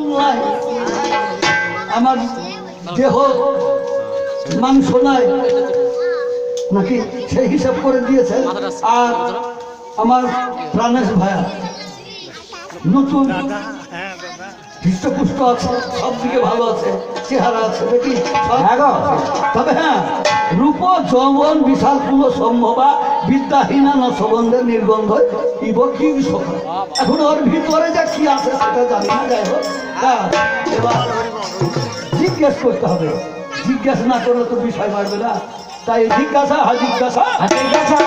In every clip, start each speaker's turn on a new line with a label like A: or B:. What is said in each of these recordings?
A: তুলনায় আমার দেহ মাংস নাই। নাকি সেই হিসাব করে দিয়েছেন? আর আমার প্রাণেশ ভাইয়া নতুন হৃষ্টপুষ্ট আছে সব দিকে ভালো আছে চেহারা আছে সব-
B: হ্যাঁ।
A: তবে হ্যাঁ রূপ যৌবন বিশাল পুল সম্ভবা বিদ্যাহীনা না সম্বন্ধে নির্গন্ধ ইব কি এখন ওর ভিতরে যা কি আছে সেটা জানি না যাই হোক। হ্যাঁ এবার জিজ্ঞেস করতে হবে। জিজ্ঞেস না করলে তো বিষয় বাড়বে না। তাই জিজ্ঞাসা হা জিজ্ঞাসা।
B: হাতে গাছা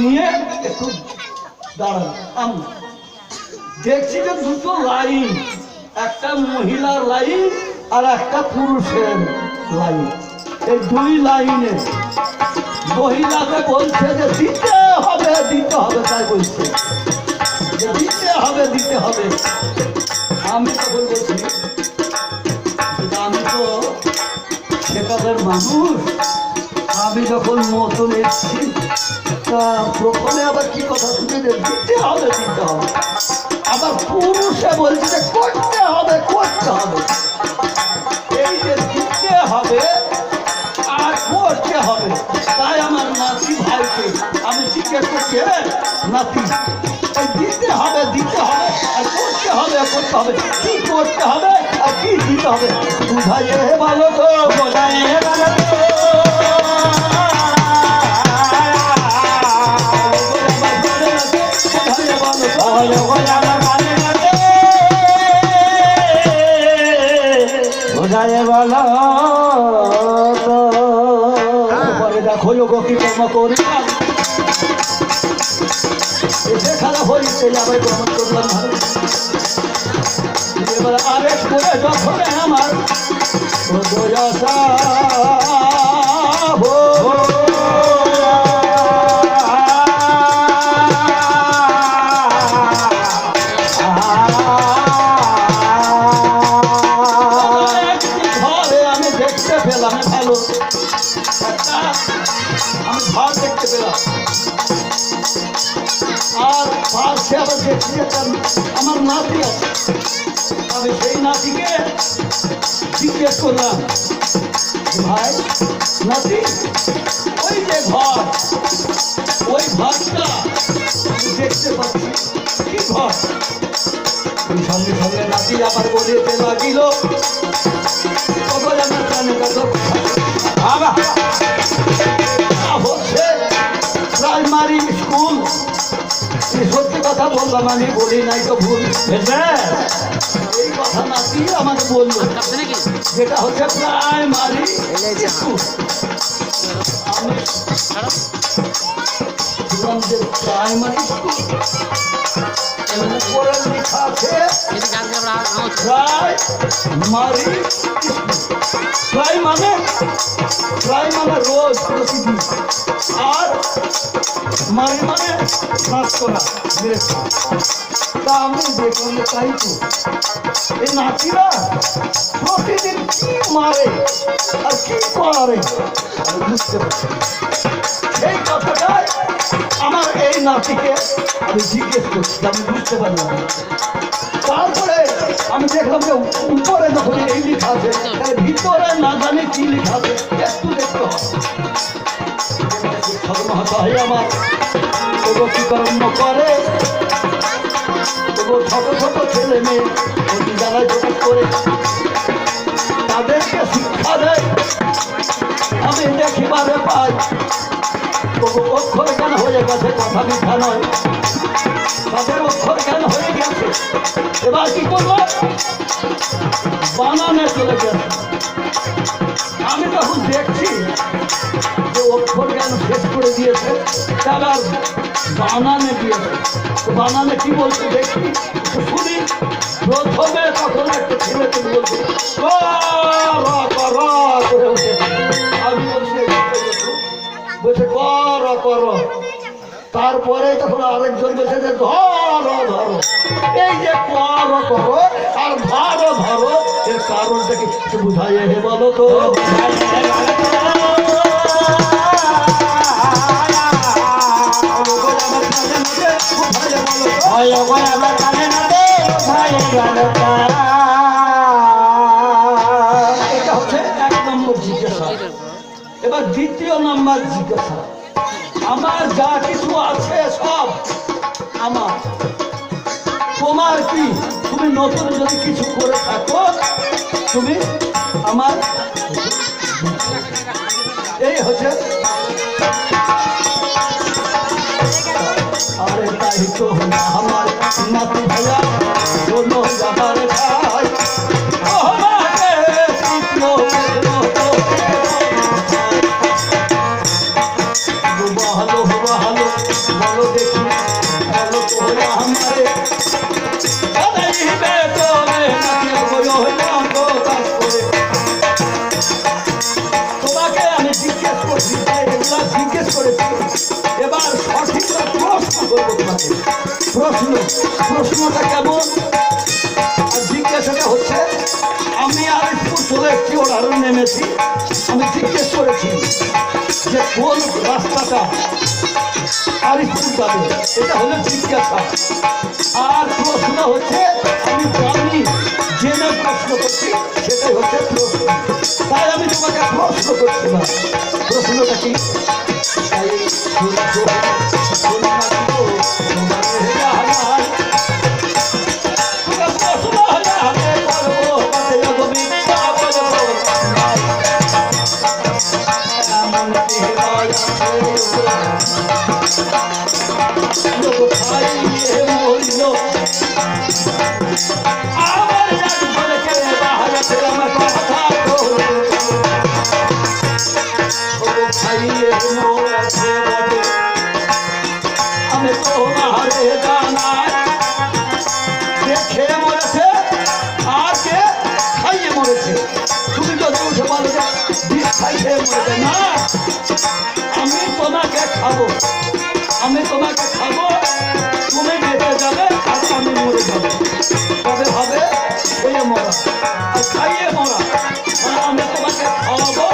A: নিয়ে একটু দাঁড়ালাম দেখছি যে দুটো লাইন, একটা মহিলার লাইন আর একটা পুরুষের লাইন। এই দুই লাইনে মহিলাকে বলছে যে দিতে হবে দিতে হবে, তাই বলছে। যে দিতে হবে দিতে হবে। আমি তখন বলছি আমি তো সেকালের মানুষ আমি যখন মতন এসেছি তা প্রথমে আবার কি কথা শুনে দিতে হবে দিতে হবে। আবার পুরুষে বলছে যে করতে হবে করতে হবে। এই যে দিতে হবে আর করতে হবে তাই আমার নাতি ভাইকে আমি জিজ্ঞেস করছি "এ, নাতি এই দিতে হবে দিতে হবে আর করতে হবে করতে হবে। কি করতে হবে আর কি দিতে হবে? বুঝাইয়ে ভালো তো বোঝাইয়ে ভালো তো এবার আরেক করে যখন আমার। আমার নাতি আছে আমি সেই নাতিকে জিজ্ঞেস করলাম, ভাই, নাতি, ওই যে ঘর, ওই ঘরটা আমি দেখতে পাচ্ছি, কি ঘর? সঙ্গে সঙ্গে নাতি আবার বলিতে লাগিল তখন আমার প্রাণে কাছে বললাম আমি বলি নাই তো ভুল। এই কথা নাতি আমাকে বলল? যেটা হচ্ছে প্রায় মারি। প্রাইমারি স্কুল উপরে আছে প্রায় মারি প্রায় মানে? প্রায় মানে রোজ প্রতিদিন। আর মারি মানে নাচ করা তা আমি দেখলাম তাই তো। এই নাচিরা প্রতিদিন কি মারে আর কি করে? বুঝতে পারছি সেই কথাটাই আমার এই নাতিকে আমি জিজ্ঞেস করছি, আমি বুঝতে পারলাম তারপরে আমি দেখলাম যে উপরে যখন এই লেখা আছে ভিতরে না জানি কি লেখা আছে, একটু দেখতে হবে। আমার। তবু কি কর্ম করে? তবু ছোট ছোট ছেলে মেয়ে যারা যোগ করে। তাদেরকে শিক্ষা দেয়। আমি দেখিবারে পাই। তবু অক্ষর জ্ঞান হয়ে গেছে কথা মিথ্যা নয় তাদের অক্ষর জ্ঞান হয়ে গেছে এবার কি করব বানানে চলে গেছে আমি তখন দেখছি যে অক্ষর জ্ঞান শেষ করে দিয়েছে তার বানানে দিয়েছে বানানে কি বলছে দেখি শুনি প্রথমে তখন একটা ছেলে তুমি বলছে তারপরে তখন আরেকজন বলছে যে, ধরো ধরো এই যে কর করো আর ধরো ধরো, এর কারণটা কি একটু বুঝাই হে বলো তো? এবার দ্বিতীয় নম্বর জিজ্ঞাসা। আমার যা কিছু আছে সব আমার। তোমার কি? তুমি নতুন যদি কিছু করে থাকো, তুমি আমার এই হচ্ছে আরে তাই তো আমার নাতি ভাইয়া। প্রশ্ন, প্রশ্নটা কেমন? আর জিজ্ঞাসাটা হচ্ছে, আমি আলিপুর চলে এসেছি, ওর নেমেছি। আমি জিজ্ঞেস করেছি যে কোন রাস্তাটা আলিপুর যাবে এটা হলো জিজ্ঞাসা। আর প্রশ্ন হচ্ছে, আমি জানি জেনে প্রশ্ন করছি, সেটাই হচ্ছে প্রশ্ন। তাই আমি তোমাকে প্রশ্ন করছি না। প্রশ্নটা কি? মরেছে না। আমি তোমাকে খাব, আমি তোমাকে খাব। তুমি বেঁচে যাবে আর আমি মরে যাব। তবে হবে ওই মরা আর খাইয়ে মরা। মানে আমি তোমাকে খাওয়াবো,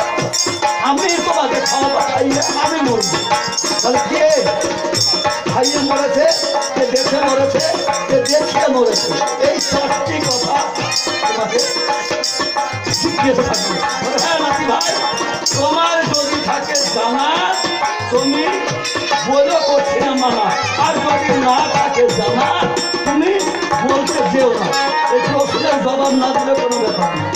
A: আমি তোমাকে খাওয়াবো, খাইয়ে আমি মরবো। তাহলে কে খাইয়ে মরেছে, কে দেখে মরেছে, কে দেখে মরেছে? এই চারটি কথা তোমাকে জিজ্ঞেস থাকবে হ্যাঁ নাতি তোমার যদি থাকে জানা তুমি বলো করছে মানা আর যদি না থাকে জানা তুমি বলতে যেও না। এই প্রশ্নের জবাব না দিলে কোনো ব্যাপার না।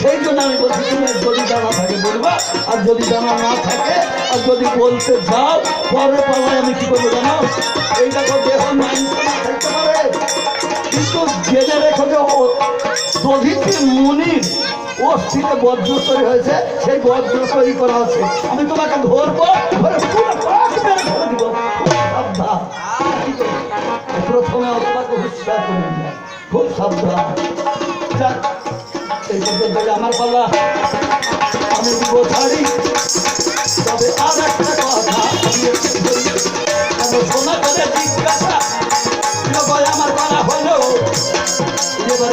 A: সেই জন্য আমি বলছি, তুমি যদি জানা থাকে বলবা, আর যদি জানা না থাকে, আর যদি বলতে যাও পরের পালায় আমি কি করব জানো? এই দেখো, দেহ মাইন্ড থাকতে পারে। কিন্তু জেনে রেখো যে দধিতে মুনির। ও স্থিতে বজ্র তৈরি হয়েছে, সেই বজ্র করা আছে আমি তোমাকে ধরবো, ধরে পুরো মেরে ধরে দিব? প্রথমে তোমাকে হুঁশিয়ার করে খুব সাবধান। যাক, এই পর্যন্ত আমার পাল্লা আমি দিব ছাড়ি তবে আর একটা কথা শোনা করে আমার বলা হলো। এবার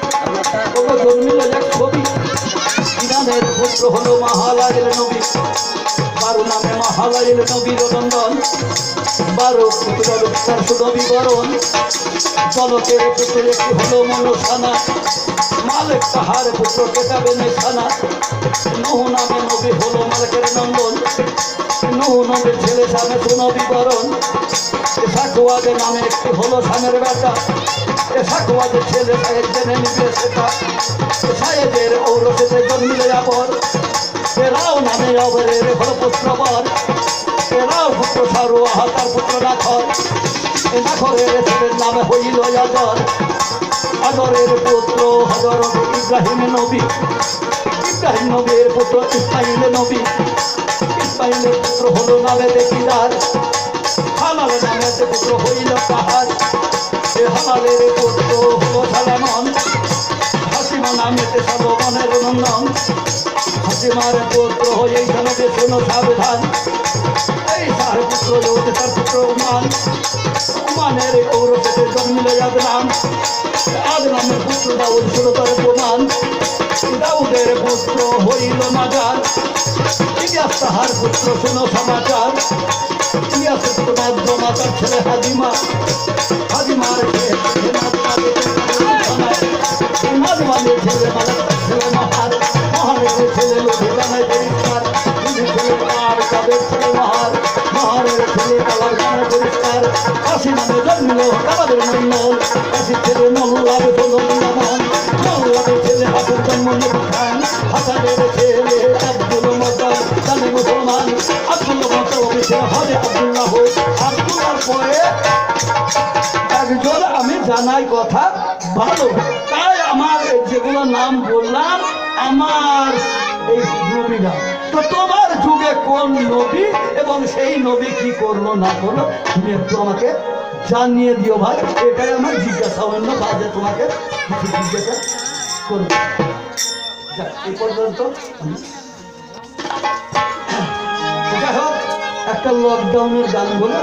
A: ওকে জন্মিল নবী বারো নামে মাহালাইল নবীর নন্দন বারো পুত্র রূপসার শুধু বিবরণ জলকের পুত্র একটি মালিক তাহার পুত্র কেটাবে নেশানা নহু নামে নবী নন্দন নহু নবীর ছেলে সামনে শুনো বিবরণ সাকুয়াদের নামে একটি হলো সামের বেটা। সাকুয়াদের ছেলে সাহেব জেনে নিবে সেটা। সাহেবের ঔরসেতে জন্মিলে আপর এরাও নামে অবরের হলো পুত্রবর এরাও পুত্র সারু আহাতার পুত্র নাখর এ নাখরের ছেলের নামে হইল আদর। আদরের পুত্র হজর ইব্রাহিম নবী। ইব্রাহিম নবীর পুত্র ইসমাইল নবী। ইসমাইলের পুত্র হলো নামে দেখিদার হালাল নামেতে পুত্র হইল এ হালালের পুত্র হলো সালামন হাসিমা নামেতে সর্বমনের নন্দন। হাসিমার পুত্র হয়ে জনকে শোনো সাবধান। এই তার পুত্র যোগে তার পুত্র উমান। উমানের ঔরসেতে জন্মিলে আদনাম আদনামের পুত্র দাউদ ছিল তার প্রমাণ দাউদের পুত্র হইল মাজার ইলিয়াস তাহার পুত্র শোনো সমাচার ইলিয়াসের পুত্র মাধ্যমা তার ছেলে হাজিমা হাজিমার ছেলে তার ছেলে মহার লোভি মার মহারের ছেলে কালার গানে পরিষ্কার ছেলে মোল্লাদের ছেলে হাতের জন্ম নির্খান হাসানের ছেলে হবে আব্দুল্লাহ পরে একজন আমি জানাই কথা ভালো। তাই আমার যেগুলো নাম বললাম, আমার এই নবীরা। তো তোমার যুগে কোন নবী এবং সেই নবী কি করল না করল, তুমি একটু আমাকে জানিয়ে দিও ভাই। এটাই আমার জিজ্ঞাসা, অন্য কাজে তোমাকে জিজ্ঞাসা করব। এই পর্যন্ত একটা লকডাউনের গান বলে